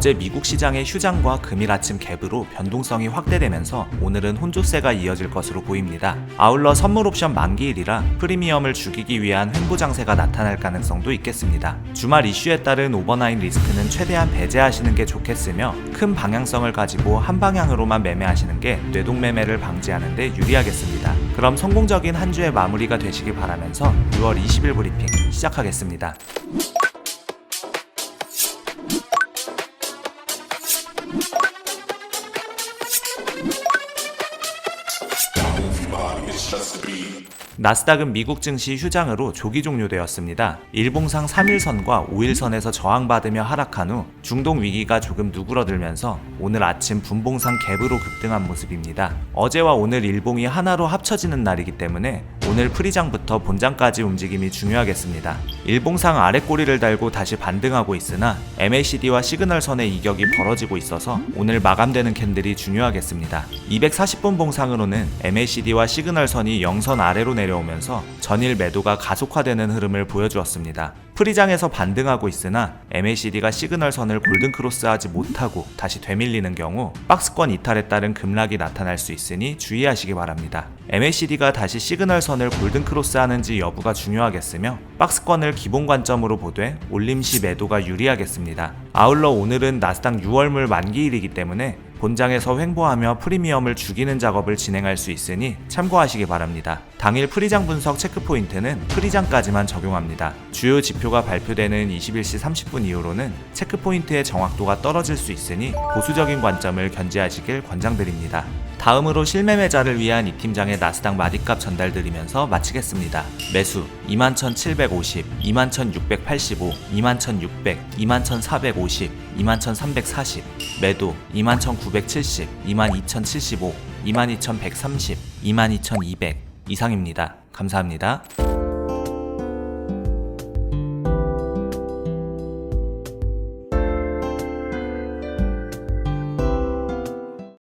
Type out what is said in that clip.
어제 미국 시장의 휴장과 금일 아침 갭으로 변동성이 확대되면서 오늘은 혼조세가 이어질 것으로 보입니다. 아울러 선물 옵션 만기일이라 프리미엄을 죽이기 위한 횡보 장세가 나타날 가능성도 있겠습니다. 주말 이슈에 따른 오버나인 리스크는 최대한 배제하시는 게 좋겠으며 큰 방향성을 가지고 한 방향으로만 매매하시는 게 뇌동 매매를 방지하는 데 유리하겠습니다. 그럼 성공적인 한 주의 마무리가 되시길 바라면서 6월 20일 브리핑 시작하겠습니다. 나스닥은 미국 증시 휴장으로 조기 종료되었습니다. 일봉상 3일선과 5일선에서 저항받으며 하락한 후 중동 위기가 조금 누그러들면서 오늘 아침 분봉상 갭으로 급등한 모습입니다. 어제와 오늘 일봉이 하나로 합쳐지는 날이기 때문에 오늘 프리장부터 본장까지 움직임이 중요하겠습니다. 일봉상 아래 꼬리를 달고 다시 반등하고 있으나 MACD와 시그널 선의 이격이 벌어지고 있어서 오늘 마감되는 캔들이 중요하겠습니다. 240분 봉상으로는 MACD와 시그널 선이 영선 아래로 내려오면서 전일 매도가 가속화되는 흐름을 보여주었습니다. 프리장에서 반등하고 있으나 MACD가 시그널 선을 골든 크로스하지 못하고 다시 되밀리는 경우 박스권 이탈에 따른 급락이 나타날 수 있으니 주의하시기 바랍니다. MACD가 다시 시그널 선을 골든 크로스하는지 여부가 중요하겠으며 박스권을 기본 관점으로 보되 올림 시 매도가 유리하겠습니다. 아울러 오늘은 나스닥 6월물 만기일이기 때문에 본장에서 횡보하며 프리미엄을 죽이는 작업을 진행할 수 있으니 참고하시기 바랍니다. 당일 프리장 분석 체크 포인트는 프리장까지만 적용합니다. 주요 지표가 발표되는 21시 30분 이후로는 체크 포인트의 정확도가 떨어질 수 있으니 보수적인 관점을 견지하시길 권장드립니다. 다음으로 실매매자를 위한 이 팀장의 나스닥 마디값 전달드리면서 마치겠습니다. 매수 21,750, 21,685, 21,600, 21,450, 21,340 매도 21,970, 22,075, 22,130, 22,200 이상입니다. 감사합니다.